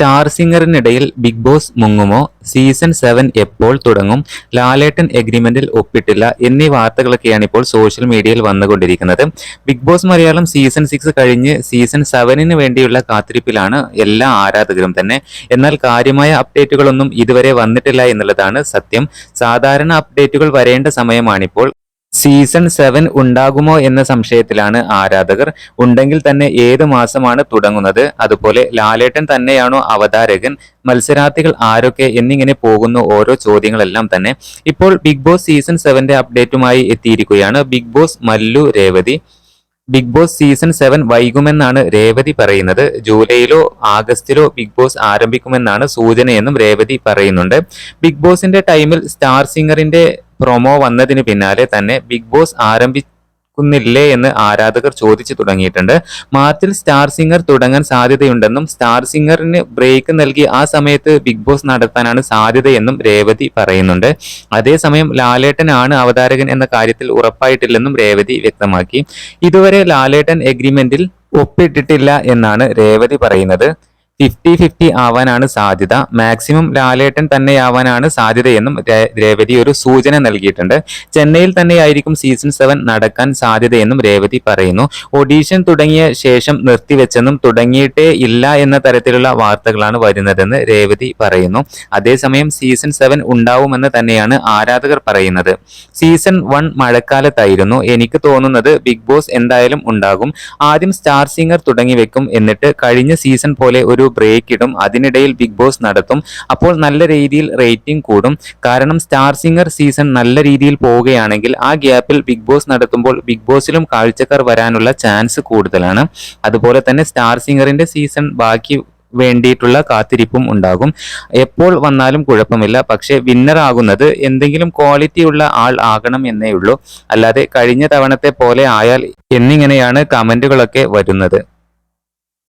Star സിംഗറിനിടയിൽ big boss മുങ്ങുമോ? Season seven എപ്പോൾ തുടങ്ങും? ലാലേട്ടൻ എഗ്രിമെന്റിൽ ഒപ്പിട്ടില്ല എന്നീ വാർത്തകളൊക്കെയാണ് ഇപ്പോൾ സോഷ്യൽ മീഡിയയിൽ വന്നുകൊണ്ടിരിക്കുന്നത്. Big Boss Malayalam season six കഴിഞ്ഞ് സീസൺ സെവനിന് വേണ്ടിയുള്ള കാത്തിരിപ്പിലാണ് എല്ലാ ആരാധകരും തന്നെ. എന്നാൽ കാര്യമായ അപ്ഡേറ്റുകളൊന്നും ഇതുവരെ വന്നിട്ടില്ല എന്നുള്ളതാണ് സത്യം. സാധാരണ അപ്ഡേറ്റുകൾ വരേണ്ട സമയമാണിപ്പോൾ. സീസൺ സെവൻ ഉണ്ടാകുമോ എന്ന സംശയത്തിലാണ് ആരാധകർ. ഉണ്ടെങ്കിൽ തന്നെ ഏത് മാസമാണ് തുടങ്ങുന്നത്? അതുപോലെ ലാലേട്ടൻ തന്നെയാണോ അവതാരകൻ? മത്സരാർത്ഥികൾ ആരൊക്കെ എന്നിങ്ങനെ പോകുന്ന ഓരോ ചോദ്യങ്ങളെല്ലാം തന്നെ. ഇപ്പോൾ ബിഗ് ബോസ് സീസൺ സെവന്റെ അപ്ഡേറ്റുമായി എത്തിയിരിക്കുകയാണ്. Big Boss Mallu Revathi. Big Boss season seven വൈകുമെന്നാണ് Revathi പറയുന്നത്. ജൂലൈയിലോ ആഗസ്റ്റിലോ ബിഗ് ബോസ് ആരംഭിക്കുമെന്നാണ് സൂചനയെന്നും രേവതി പറയുന്നുണ്ട്. ബിഗ് ബോസിന്റെ ടൈമിൽ സ്റ്റാർ സിംഗറിന്റെ പ്രൊമോ വന്നതിന് പിന്നാലെ തന്നെ ബിഗ് ബോസ് ആരംഭിക്കുന്നില്ലേ എന്ന് ആരാധകർ ചോദിച്ചു തുടങ്ങിയിട്ടുണ്ട്. മാർച്ചിൽ സ്റ്റാർ സിംഗർ തുടങ്ങാൻ സാധ്യതയുണ്ടെന്നും സ്റ്റാർ സിംഗറിന് ബ്രേക്ക് നൽകി ആ സമയത്ത് ബിഗ് ബോസ് നടത്താനാണ് സാധ്യതയെന്നും രേവതി പറയുന്നുണ്ട്. അതേസമയം ലാലേട്ടനാണ് അവതാരകൻ എന്ന കാര്യത്തിൽ ഉറപ്പായിട്ടില്ലെന്നും രേവതി വ്യക്തമാക്കി. ഇതുവരെ ലാലേട്ടൻ എഗ്രിമെന്റിൽ ഒപ്പിട്ടിട്ടില്ല എന്നാണ് രേവതി പറയുന്നത്. ഫിഫ്റ്റി ഫിഫ്റ്റി ആവാനാണ് സാധ്യത. മാക്സിമം ലാലേട്ടൻ തന്നെയാവാനാണ് സാധ്യതയെന്നും രേവതി ഒരു സൂചന നൽകിയിട്ടുണ്ട്. ചെന്നൈയിൽ തന്നെയായിരിക്കും സീസൺ സെവൻ നടക്കാൻ സാധ്യതയെന്നും രേവതി പറയുന്നു. ഓഡീഷൻ തുടങ്ങിയ ശേഷം നിർത്തിവെച്ചെന്നും തുടങ്ങിയിട്ടേ ഇല്ല എന്ന തരത്തിലുള്ള വാർത്തകളാണ് വരുന്നതെന്ന് രേവതി പറയുന്നു. അതേസമയം സീസൺ സെവൻ ഉണ്ടാവുമെന്ന് തന്നെയാണ് ആരാധകർ പറയുന്നത്. സീസൺ വൺ മഴക്കാലത്തായിരുന്നു. എനിക്ക് തോന്നുന്നത് ബിഗ് ബോസ് എന്തായാലും ഉണ്ടാകും. ആദ്യം സ്റ്റാർ സിംഗർ തുടങ്ങി വെക്കും എന്നിട്ട് കഴിഞ്ഞ സീസൺ പോലെ ഒരു ബ്രേക്ക് ഇടും. അതിനിടയിൽ ബിഗ് ബോസ് നടത്തും. അപ്പോൾ നല്ല രീതിയിൽ റേറ്റിംഗ് കൂടും. കാരണം സ്റ്റാർ സിംഗർ സീസൺ നല്ല രീതിയിൽ പോവുകയാണെങ്കിൽ ആ ഗ്യാപ്പിൽ ബിഗ് ബോസ് നടത്തുമ്പോൾ ബിഗ് ബോസിലും കാഴ്ചക്കാർ വരാനുള്ള ചാൻസ് കൂടുതലാണ്. അതുപോലെ തന്നെ സ്റ്റാർ സിംഗറിന്റെ സീസൺ ബാക്കി വേണ്ടിയിട്ടുള്ള കാത്തിരിപ്പും ഉണ്ടാകും. എപ്പോൾ വന്നാലും കുഴപ്പമില്ല. പക്ഷേ വിന്നർ ആകുന്നത് എന്തെങ്കിലും ക്വാളിറ്റി ഉള്ള ആൾ ആകണം എന്നേ ഉള്ളൂ. അല്ലാതെ കഴിഞ്ഞ തവണത്തെ പോലെ ആയാൽ എന്നിങ്ങനെയാണ് കമന്റുകളൊക്കെ വരുന്നത്.